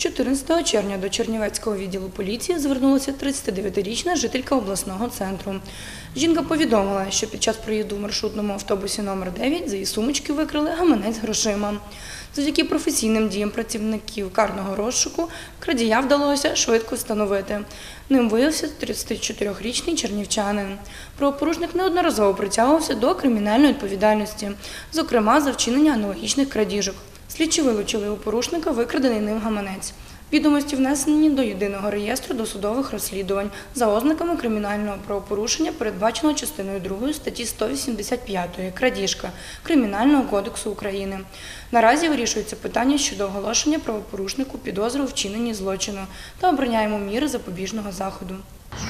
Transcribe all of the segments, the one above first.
14 червня до Чернівецького відділу поліції звернулася 39-річна жителька обласного центру. Жінка повідомила, що під час проїзду в маршрутному автобусі номер 9 за її сумочки викрали гаманець грошима. Завдяки професійним діям працівників карного розшуку крадія вдалося швидко встановити. Ним виявився 34-річний чернівчанин. Правопорушник неодноразово притягувався до кримінальної відповідальності, зокрема за вчинення аналогічних крадіжок. Слідчі вилучили у порушника викрадений ним гаманець. Відомості внесені до єдиного реєстру досудових розслідувань за ознаками кримінального правопорушення, передбаченого частиною 2 статті 185 крадіжка Кримінального кодексу України. Наразі вирішується питання щодо оголошення правопорушнику підозри у вчиненні злочину та обрання міри запобіжного заходу.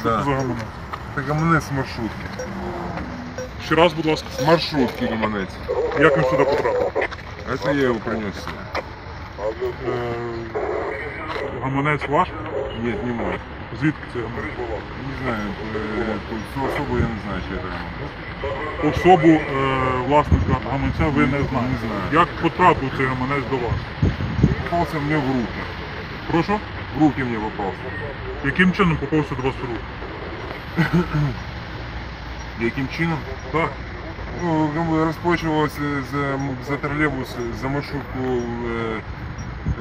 Да. За гаманець. Це гаманець з маршрутки. Ще раз, будь ласка, З маршрутки гаманець. як він сюди потрапив? Це я його принес Гаманець ваш? Ні, не мой. Звідки це гаманець? Не знаю, цю особу я не знаю, чи це гаманець. Особу е, власника гаманця ви не знаєте. Не знаю. Як потрапив цей гаманець до вас? Попався мені в руки. Прошу? В руки мені попався. Яким чином попався до вас в руки? Яким чином? Так. Розплачувалася за, за тролейбус, за маршрутку э,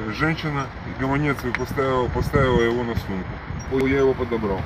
э, женщина. Гаманец поставила, поставила его на сумку. Я его подобрал.